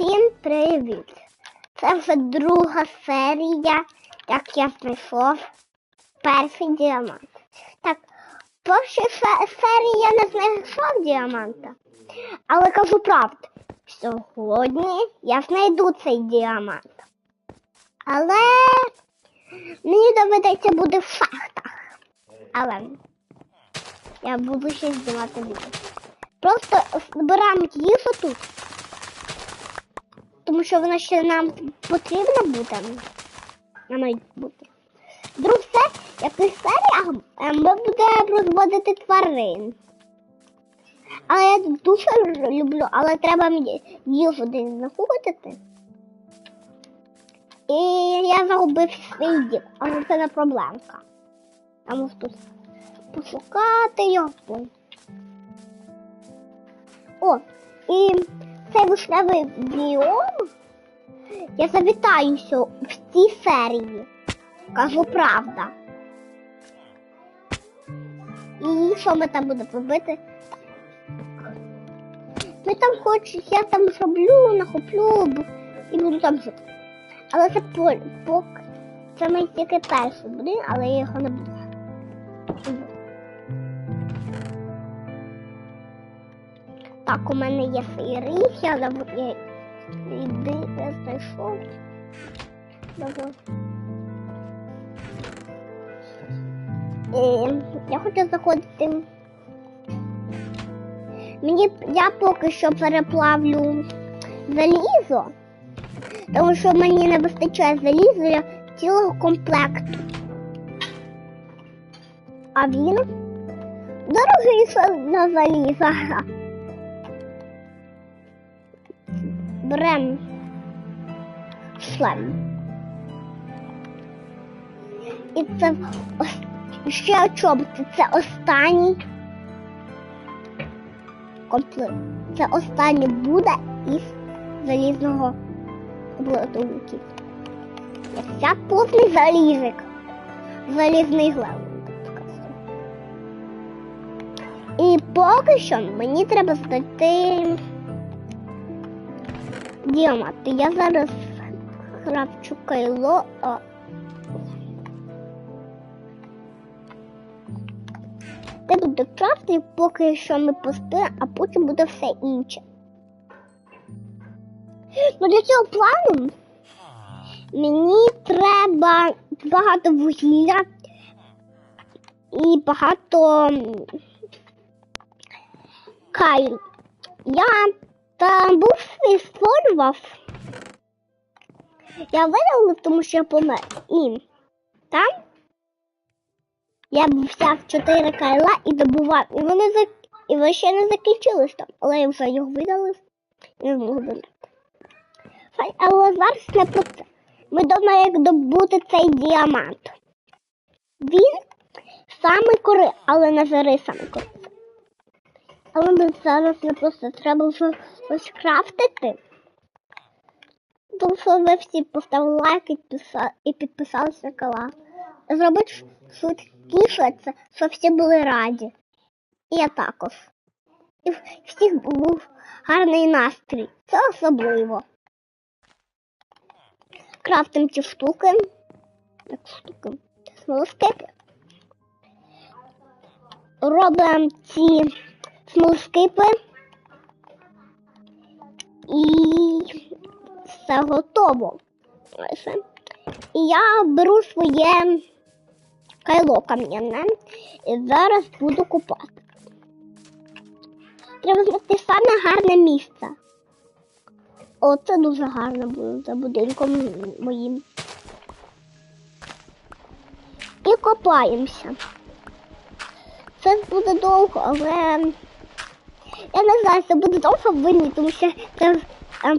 Всім привіт! Це вже друга серія, як я знайшов перший діамант. Так, перша се- серія я не знайшов діаманта, але кажу правду. Сьогодні я знайду цей діамант. Але мені доведеться бути в шахтах. Але я буду ще знімати відео. Просто збираємо їжу тут. Тому що вона ще нам потрібна буде. Нам має бути. Друг все, як і серія, ми будемо розводити тварин. Але я дуже люблю, але треба мені їжу десь знаходити. І я загубив свій дім, але це не проблемка. Я можу тут пошукати його. О, і цей вишневий біом я завітаюся в цій серії. Кажу правда. І що ми там будемо робити? Ми там хоч я там зроблю, нахоплю і буду там жити. Але це поки. Це мій тільки перший будинок, але я його не буду. Так, у мене є сирий, я зав- я іди, я знайшов. Е, я хочу заходити. Мені я поки що переплавлю залізо, тому що мені не вистачає заліза цілого комплекту. А він дорогий на заліза. Берем шлем. І це ще чоботи. Це останній комплект. Це останній буде із залізного блатунки. Це повний залізик. Залізний глев. І поки що мені треба знайти діаманти. Я зараз хравчу кайло. А... Це буде крафти, поки що ми поспимо, а потім буде все інше. Ну для цього плану мені треба багато вугілля і багато кайл. Я там був свій створював. Я видалила, тому що я помер. І там я б взяв чотири кайла і добував. І вони зак... і вони ще не закінчились там. Але я вже його видалив і не змогу видати. Але зараз не про це. Ми думаємо, як добути цей діамант. Він самий кори, але на жари самий кори. Але ми зараз не просто треба вже щось крафтити. Тому що ви всі поставили лайк і, підписа- і підписалися на канал. Зробити швидкіше це, щоб всі були раді. І я також. І всіх був гарний настрій. Це особливо. Крафтим ці штуки. Так, штуки. Смолоскипи. Робимо ці смолоскипи. І все готово. І я беру своє кайло кам'яне і зараз буду купати. Треба знайти саме гарне місце. О, це дуже гарно буде за будинком моїм. І копаємося. Це буде довго, але я не знаю, це буде довго винні, тому що це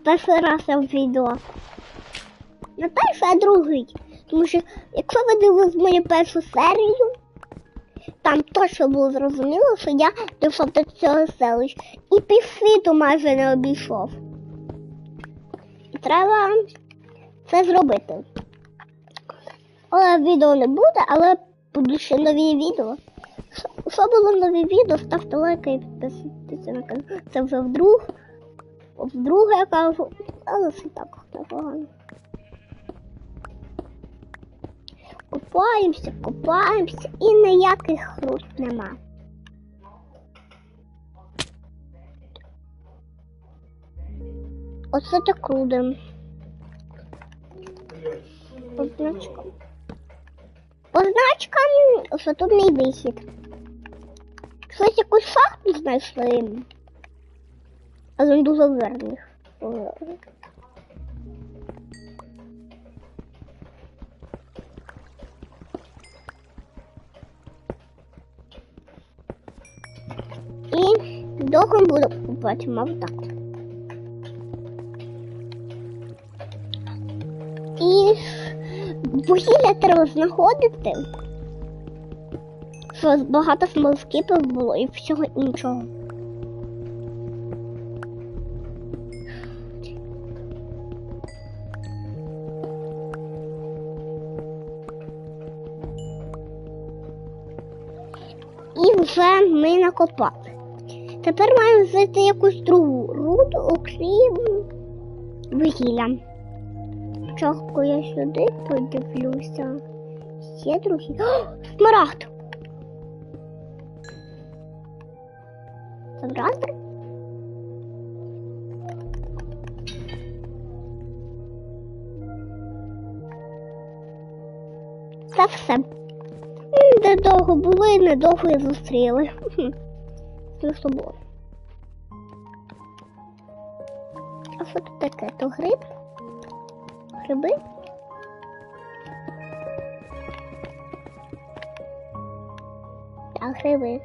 перший раз я відео. Не перший, а другий. Тому що якщо ви дивились мою першу серію, там точно було зрозуміло, що я дійшов до цього селища. І півсвіту майже не обійшов. І треба це зробити. Але відео не буде, але ще нові відео. Що- було нові відео, ставте лайки і підписуйтесь на канал. Це вже вдруг. Вдруге я кажу, але це так непогано. Копаємося, копаємося і ніяких рук нема. Оце так крудим. Позначка. Позначка, що тут мій вихід. Щось якусь шахту знайшли. Але він дуже верний. І довго буду купувати, мав так. І вугілля треба знаходити. Що багато смолскипів було і всього іншого. І вже ми накопали. Тепер маємо знайти якусь другу руду, окрім вугілля. Спочатку я сюди подивлюся. Є другі. О, смарагд! Смарагд? Це все. М, Де довго були, недовго і зустріли. Що було. А що тут таке? То гриб? Гриби? Так, гриби.